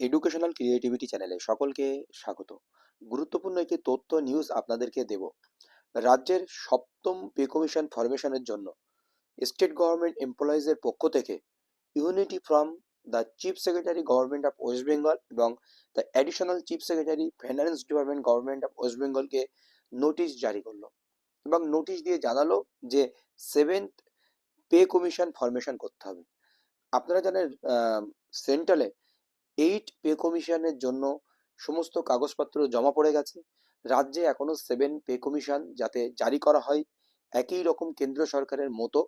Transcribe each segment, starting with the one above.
Educational creativity চ্যানেলে সকলকে স্বাগত। গুরুত্বপূর্ণ একটি তথ্য নিউজ আপনাদেরকে দেব। রাজ্যের সপ্তম পে কমিশন ফরমেশনের জন্য স্টেট গভর্নমেন্ট এমপ্লয়িজের পক্ষ থেকে unity from the chief secretary government of West Bengal এবং the additional chief secretary finance department government of West বেঙ্গলকে notice জারি করল এবং নোটিশ দিয়ে জানালো যে সেভেন্থ পে কমিশন ফরমেশন করতে হবে। আপনারা জানেন সেন্ট্রালে এইট পে কমিশনের জন্য সমস্ত কাগজপত্র জমা পড়ে গেছে। রাজ্যে এখনও সেভেন পে কমিশন যাতে জারি করা হয়, একই রকম কেন্দ্র সরকারের মতো।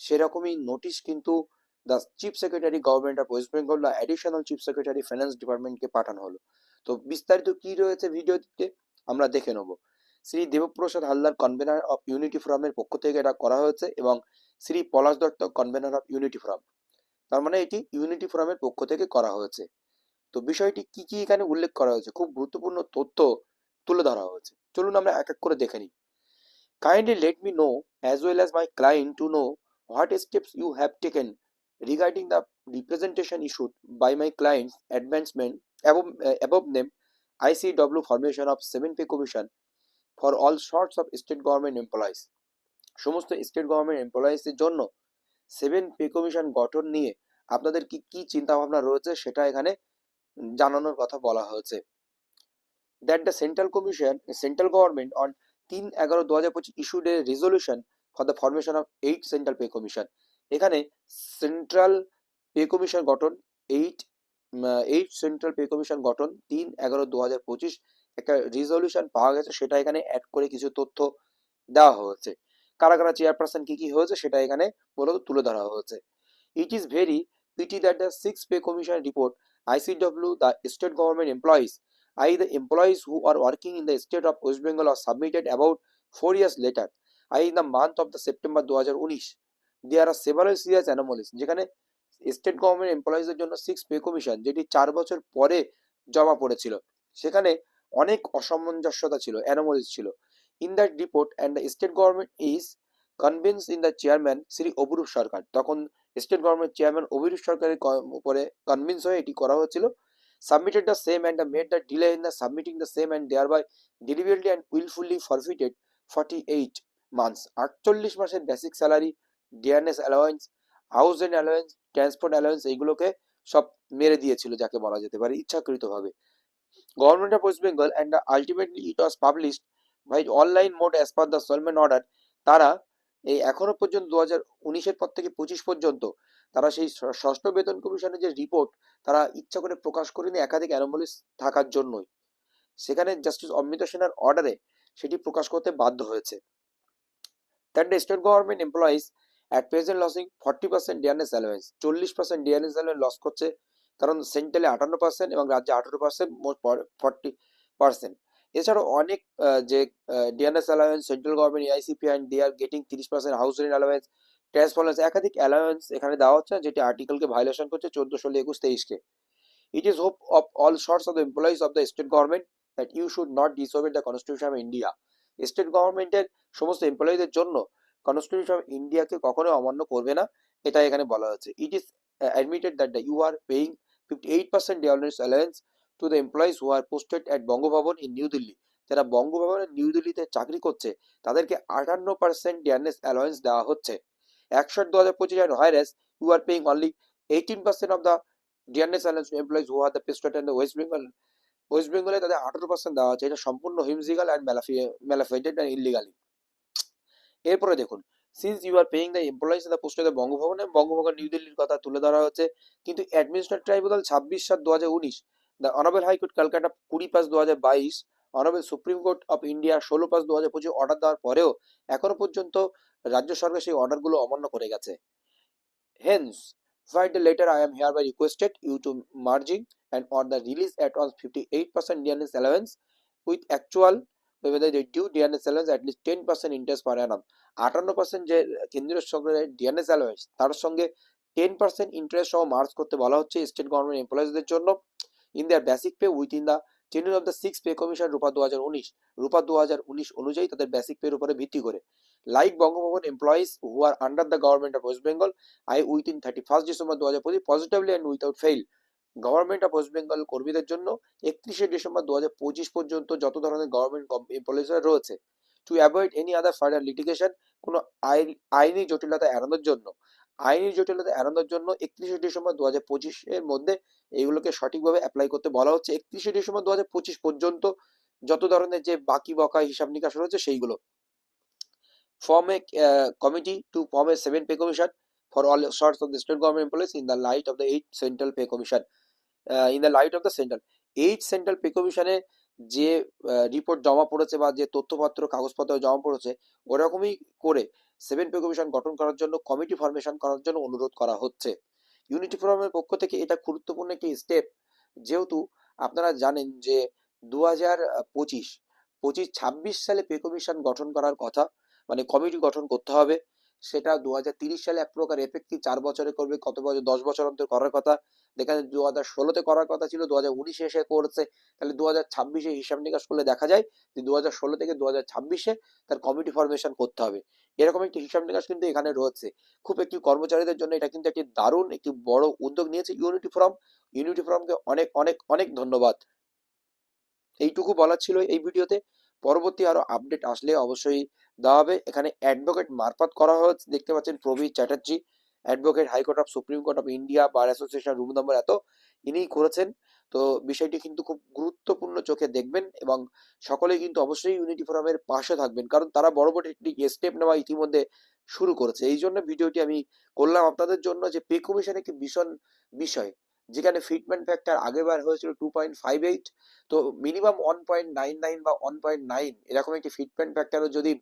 সেরকমই নোটিশ কিন্তু the chief secretary government of West Bengal additional chief secretary finance ডিপার্টমেন্টকে পাঠানো হলো। তো বিস্তারিত কি রয়েছে ভিডিওতে আমরা দেখে নেব। Shri Debaprasad Haldar convener of unity ফোরামের পক্ষ থেকে এটা করা হয়েছে এবং Shri Palash Dutta convener of unity forum তার মানে এটি ইউনিটি ফোরামের পক্ষ থেকে করা হয়েছে। তো বিষয়টি কি কি এখানে উল্লেখ করা হয়েছে? খুব গুরুত্বপূর্ণ তথ্য তুলে ধরা হয়েছে। চলুন আমরা এক এক করে দেখে নিই। Kindly let me know as well as my client to know what steps you have taken regarding the representation issued by my clients advancement above name ICW formation of seven pay commission for all sorts of state government employees সমস্ত state government এমপ্লয়িজের জন্য seven pay commission গঠন নিয়ে আপনাদের কি কি চিন্তা ভাবনা রয়েছে সেটা এখানে জানানোর কথা বলা হয়েছে। That the central commission central government on তিন এগারো দু হাজার পঁচিশ issued a resolution for the formation of eight central pay commission এখানে সেন্ট্রাল পে কমিশন গঠন eight eight central pay commission গঠন, তিন এগারো দু হাজার পঁচিশ একটা রিজলিউশন পাওয়া গেছে, সেটা এখানে অ্যাড করে কিছু তথ্য দেওয়া হয়েছে। কারা কারা চেয়ারপারসন কি কি হয়েছে, সেটা এখানে মূলত তুলে ধরা হয়েছে। It is very pity that the six pay commission report ICW, the state government employees, i.e. the employees who are working in the state of West Bengal are submitted about four years later, i.e. in the month of the September 2019. There are several serious anomalies যেখানে state government এমপ্লয়িজের জন্য six pay commission যেটি চার বছর পরে জমা পড়েছিল সেখানে অনেক অসামঞ্জস্যতা ছিল অ্যানোমলিস ছিল in that report and the state government is convince in the chairman Shri Abhirup Sarkar তখন স্টেট গভর্নমেন্ট চেয়ারম্যান অভিরূপ সরকারের উপরে কনভিন্স হয়ে এটি করা হয়েছিল। Submitted the same and made the delay in the submitting the same and there by ডেলিভারিলি and wilfully forfeited forty eight months আটচল্লিশ মাসের basic salary DRS allowance house rent allowance transport allowance এইগুলোকে সব মেরে দিয়েছিল যাকে বলা যেতে পারে ইচ্ছাকৃতভাবে। Government of West Bengal and ultimately it was published by online mode as per the solemn order তারা এই এখনও পর্যন্ত দু হাজার উনিশের পর থেকে পঁচিশ পর্যন্ত তারা সেই ষষ্ঠ বেতন কমিশনের যে রিপোর্ট তারা ইচ্ছা করে প্রকাশ করেনি একাধিক অ্যানোমলিস থাকার জন্যই। সেখানে জাস্টিস অমৃত সেনার অর্ডারে সেটি প্রকাশ করতে বাধ্য হয়েছে। That the state government employees at present losing forty percent DNS allowance চল্লিশ পার্সেন্ট ডিএনএস অ্যালোয়েন্স লস করছে, কারণ সেন্ট্রালে আটান্ন পার্সেন্ট এবং রাজ্যে আঠারো পার্সেন্ট মোট ফর্টি পার্সেন্ট এছাড়াও অনেক যে DNS allowance central government AICP and they are getting তিরিশ percent house rent allowance transference একাধিক অ্যালাওয়েন্স এখানে দেওয়া হচ্ছে, যেটি আর্টিকেলকে ভায়োলেশন করছে চোদ্দ, ষোলো, একুশ তেইশকে it is hope of all sorts of the employees of the state government that you should not disobey the constitution of India state গভর্নমেন্টের সমস্ত এমপ্লয়ীদের জন্য কনস্টিটিউশন অফ ইন্ডিয়াকে কখনো অমান্য করবে না এটা এখানে বলা হয়েছে। It is admitted that the you are paying fifty eight percent DNS allowance to the employees who are posted at Bangabhaban in New Delhi যারা বঙ্গভবনের নিউ দিল্লিতে চাকরি করছে, তাদেরকে আটান্ন পার্সেন্ট ডিএনএস অ্যালাওয়েন্স দেওয়া হচ্ছে। একষট দু হাজার পঁচিশ and whereas you are paying only eighteen percent of the DNS allowance employees who are the posted and West Bengal West বেঙ্গলে তাদের আঠারো পার্সেন্ট দেওয়া আছে এটা সম্পূর্ণ whimsical and malafide and illegally এরপরে দেখুন since you are paying the employees the post the বঙ্গভবনে বঙ্গভবন নিউ দিল্লির কথা তুলে ধরা হচ্ছে, কিন্তু অ্যাডমিনিস্ট্রেটিভ ট্রাইব্যুনাল ছাব্বিশ সাত দু হাজার উনিশ দ্য অনারেবল হাইকোর্ট কলকাতা কুড়ি পাঁচ দু হাজার বাইশ honourable supreme court of India ষোলো পাঁচ দু হাজার পঁচিশ অর্ডার দেওয়ার পরেও এখনও পর্যন্ত রাজ্য সরকার সেই অর্ডারগুলো অমান্য করে গেছে। Hence Write the letter I am hereby requested you to merging and or the release at once 58% DNS allowance with actual, whether they due allowance, at least 10% interest per annum আটান্ন পার্সেন্ট যে কেন্দ্রীয় সরকারের DNS allowance তার সঙ্গে ten percent interest সহ মার্চ করতে বলা হচ্ছে স্টেট গভর্নমেন্ট এমপ্লয়িজদের জন্য। In their basic pay within the tenure of the six pay commission ROPA দু হাজার উনিশ রূপা দু হাজার উনিশ অনুযায়ী তাদের বেসিক পের উপরে ভিত্তি করে। Like Bangabhaban employees who are under the government of West Bengal I within 31st December 2020 positively and without fail government of West Bengal কর্মীদের জন্য একত্রিশে ডিসেম্বর দু হাজার পঁচিশ পর্যন্ত যত ধরনের গভর্নমেন্ট এমপ্লয়িজ রয়েছে to avoid any other further litigation কোনো আইনি জটিলতা এড়ানোর জন্য। আইনি জটিলতা এড়ানোর জন্য একত্রিশে ডিসেম্বর দু হাজার মধ্যে এগুলোকে সঠিকভাবে অ্যাপ্লাই করতে বলা হচ্ছে। একত্রিশে ডিসেম্বর দু পঁচিশ পর্যন্ত যত ধরনের যে বাকি বকা হিসাব নিকাশ রয়েছে সেইগুলো। Form a committee to form a seven pay commission for all sorts of the state government employees in the light of the eight central pay commission in the light of the central eight central pay কমিশনের যে report জমা পড়েছে বা যে তথ্যপত্র, কাগজপত্র জমা পড়েছে, ওরকমই করে সেভেন পে কমিশন গঠন করার জন্য কমিটি ফরমেশন করার জন্য অনুরোধ করা হচ্ছে। ইউনিটি ফোরামের পক্ষ থেকে এটা গুরুত্বপূর্ণ একটি স্টেপ যেহেতু আপনারা জানেন যে দু হাজার পঁচিশ পঁচিশ, ছাব্বিশ সালে পে কমিশন গঠন করার কথা মানে কমিটি গঠন করতে হবে, সেটা দু সালে এক প্রকার এফেক্টিভ চার বছরে করবে, কত বছর, দশ বছর অন্তর করার কথা যেখানে দু হাজার ষোলোতে করার কথা ছিল দু হাজার উনিশে এসে করছে। তাহলে দু হাজার ছাব্বিশে হিসাব নিকাশ করলে দেখা যায় যে দু হাজার ষোলো থেকে দু হাজার ছাব্বিশে তার কমিটি ফরমেশন করতে হবে। এরকম একটি হিসাব নিকাশ কিন্তু এখানে রয়েছে। খুব একটি কর্মচারীদের জন্য এটা কিন্তু একটি দারুণ, একটি বড় উদ্যোগ নিয়েছে ইউনিটি ফোরাম ইউনিটি ফোরামকে অনেক অনেক অনেক ধন্যবাদ। এইটুকু বলার ছিল এই ভিডিওতে। পরবর্তী আরও আপডেট আসলে অবশ্যই দেওয়া হবে। এখানে অ্যাডভোকেট মারফত করা হয়েছে। দেখতে পাচ্ছেন Prabir Chatterjee. Advocate high court of supreme court of India bar association room number এত, ইনিই করেছেন। তো বিষয়টি কিন্তু খুব গুরুত্বপূর্ণ চোখে দেখবেন এবং সকলেই কিন্তু অবশ্যই ইউনিটি ফোরামের পাশে থাকবেন, কারণ তারা বড় বড় একটি স্টেপ নেওয়া ইতিমধ্যে শুরু করেছে। এই জন্য ভিডিওটি আমি করলাম আপনাদের জন্য যে পে কমিশন একটি ভীষণ বিষয়, যেখানে ফিটমেন্ট ফ্যাক্টর আগেবার হয়েছিল টু পয়েন্ট ফাইভ এইট তো minimum one point nine nine বা ওয়ান পয়েন্ট নাইন এরকম একটি ফিটমেন্ট ফ্যাক্টরও যদি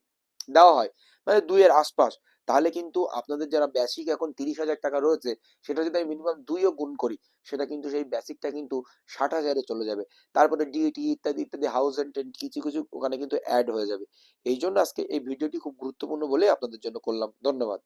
দেওয়া হয়। মানে দুইয়ের আশপাশ। তাহলে কিন্তু আপনাদের যারা বেসিক এখন তিরিশ হাজার টাকা রয়েছে, সেটা যদি আমি মিনিমাম দুইও গুণ করি, সেটা কিন্তু সেই বেসিকটা কিন্তু ষাট হাজারে চলে যাবে। তারপরে ডিএটি ইত্যাদি ইত্যাদি হাউস এন্ড টেন্ট কিছু কিছু ওখানে কিন্তু অ্যাড হয়ে যাবে। এই জন্য আজকে এই ভিডিওটি খুব গুরুত্বপূর্ণ বলে আপনাদের জন্য করলাম। ধন্যবাদ।